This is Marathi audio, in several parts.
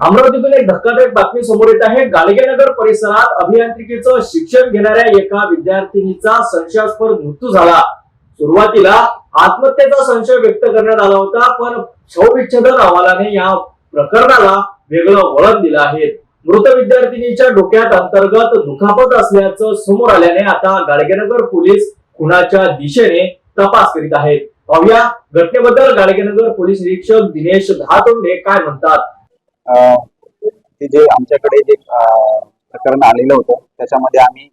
अमरावतीतून एक धक्कादायक बातमी समोर येत आहे. गाडगेनगर परिसरात अभियांत्रिकीचं शिक्षण घेणाऱ्या एका विद्यार्थिनीचा संशयास्पद मृत्यू झाला. सुरुवातीला आत्महत्येचा संशय व्यक्त करण्यात आला होता पण शवविच्छेदन अहवालाने या प्रकरणाला वेगळं वळण दिलं आहे. मृत विद्यार्थिनीच्या डोक्यात अंतर्गत दुखापत असल्याचं समोर आल्याने आता गाडगेनगर पोलीस खुनाच्या दिशेने तपास करीत आहेत. पाहूया घटनेबद्दल गाडगेनगर पोलीस निरीक्षक दिनेश दहातोंडे काय म्हणतात. ते जे आमच्याकडे जे प्रकरण आलेलं होतं त्याच्यामध्ये आम्ही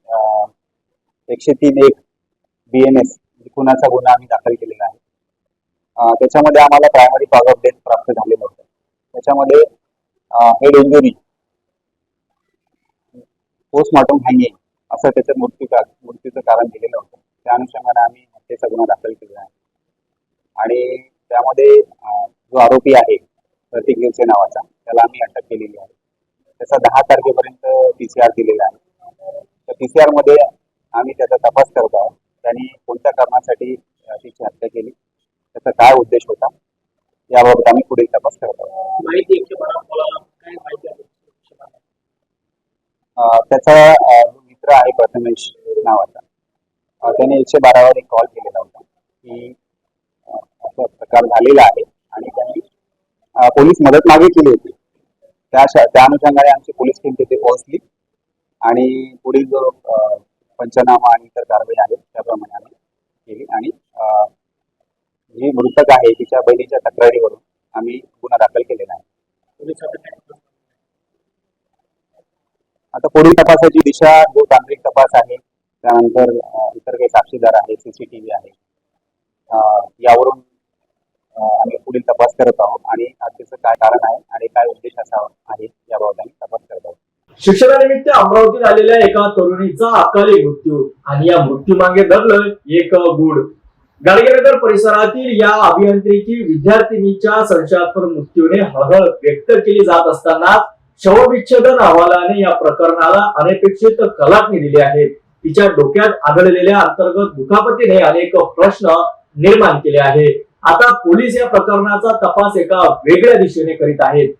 एकशे तीन एक बी एन एस खुनाचा गुन्हा आम्ही दाखल केलेला आहे. त्याच्यामध्ये आम्हाला प्रायमरी कॉज ऑफ डेथ प्राप्त झालेलं होतं. त्याच्यामध्ये हेड इंजुरी पोस्टमॉर्टम हँगिंग असं त्याचं मृत्यू मृत्यूचं कारण दिलेलं होतं. त्या अनुषंगाने आम्ही हत्येचा गुन्हा दाखल केलेला आहे. आणि त्यामध्ये जो आरोपी आहे प्रतीक हिवसे नावाचा त्याला आम्ही अटक केलेली आहे. त्याचा दहा तारखेपर्यंत पी सी आर दिलेला आहे. त्या पी सी आरमध्ये आम्ही त्याचा तपास करत आहोत. त्यांनी कोणत्या कारणासाठी तिची हत्या केली त्याचा काय उद्देश होता याबाबत आम्ही पुढील तपास करत आहोत. त्याचा मित्र आहे प्रथमेश नावाचा त्याने एकशे बारावर एक कॉल केलेला होता की असा प्रकार झालेला आहे आणि त्यांनी पोलीस मदत मागितलेली होती. त्या त्या अनुषंगाने आमची पोलीस टीम तिथे पोहोचली. आणि पुढील जो पंचनामा आणि इतर कारवाई आहे त्याप्रमाणे आम्ही केली. आणि जी मृतक आहे तिच्या बहिणीच्या तक्रारीवरून आम्ही गुन्हा दाखल केलेला आहे. आता पुढील तपासाची दिशा जो तांत्रिक तपास आहे त्यानंतर इतर काही साक्षीदार आहे सीसीटीव्ही आहे. यावरून आम्ही पुढील तपास करत आहोत आणि हत्येचं काय कारण आहे आणि काय उद्देश असावा आहे याबाबत आम्ही तपास करत आहोत. शिक्षणानिमित्त अमरावतीत आलेल्या एका तरुणीचा अकाली मृत्यू आणि या मृत्यू मागे धरलं एक गुड गाडगेनगर परिसरातील या अभियांत्रिकी विद्यार्थिनीच्या संशयास्पद मृत्यूने हळहळ व्यक्त केली जात असताना शवविच्छेदन अहवालाने या प्रकरणाला अनपेक्षित कलाटणी दिली आहे. तिच्या डोक्यात आढळलेल्या अंतर्गत दुखापतीने अनेक प्रश्न निर्माण केले आहेत. आता पोलीस या प्रकरणाचा तपास एका वेगळ्या दिशेने करीत आहेत.